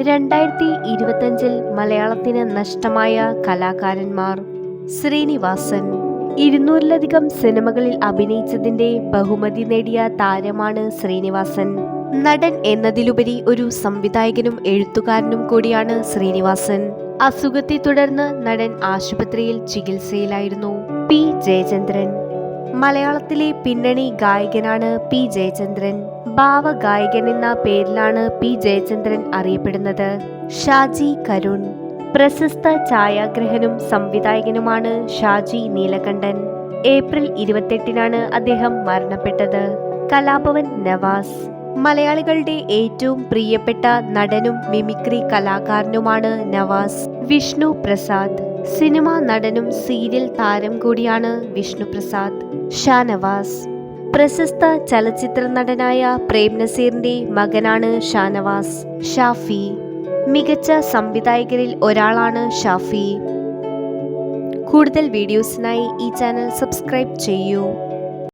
രണ്ടായിരത്തി ഇരുപത്തഞ്ചിൽ മലയാളത്തിന് നഷ്ടമായ കലാകാരന്മാർ ശ്രീനിവാസൻ. ഇരുന്നൂറിലധികം സിനിമകളിൽ അഭിനയിച്ചതിന്റെ ബഹുമതി നേടിയ താരമാണ് ശ്രീനിവാസൻ. നടൻ എന്നതിലുപരി ഒരു സംവിധായകനും എഴുത്തുകാരനും കൂടിയാണ് ശ്രീനിവാസൻ. അസുഖത്തെ തുടർന്ന് നടൻ ആശുപത്രിയിൽ ചികിത്സയിലായിരുന്നു പി ജയചന്ദ്രൻ. മലയാളത്തിലെ പിന്നണി ഗായകനാണ് പി ജയചന്ദ്രൻ. ഭാവഗായകൻ എന്ന പേരിലാണ് പി ജയചന്ദ്രൻ അറിയപ്പെടുന്നത്. ഷാജി കരുൺ. പ്രശസ്ത ഛായാഗ്രഹനും സംവിധായകനുമാണ് ഷാജി നീലകണ്ഠൻ. ഏപ്രിൽ ഇരുപത്തെട്ടിനാണ് അദ്ദേഹം മരണപ്പെട്ടത്. കലാഭവൻ നവാസ്. മലയാളികളുടെ ഏറ്റവും പ്രിയപ്പെട്ട നടനും മിമിക്രി കലാകാരനുമാണ് നവാസ്. വിഷ്ണു പ്രസാദ്. സിനിമാ നടനും സീരിയൽ താരം കൂടിയാണ് വിഷ്ണുപ്രസാദ്. ഷാനവാസ്. പ്രശസ്ത ചലച്ചിത്ര നടനായ പ്രേം നസീറിന്റെ മകനാണ് ഷാനവാസ് ഷാഫി. മികച്ച സംവിധായകരിൽ ഒരാളാണ് ഷാഫി. കൂടുതൽ വീഡിയോസിനായി ഈ ചാനൽ സബ്സ്ക്രൈബ് ചെയ്യൂ.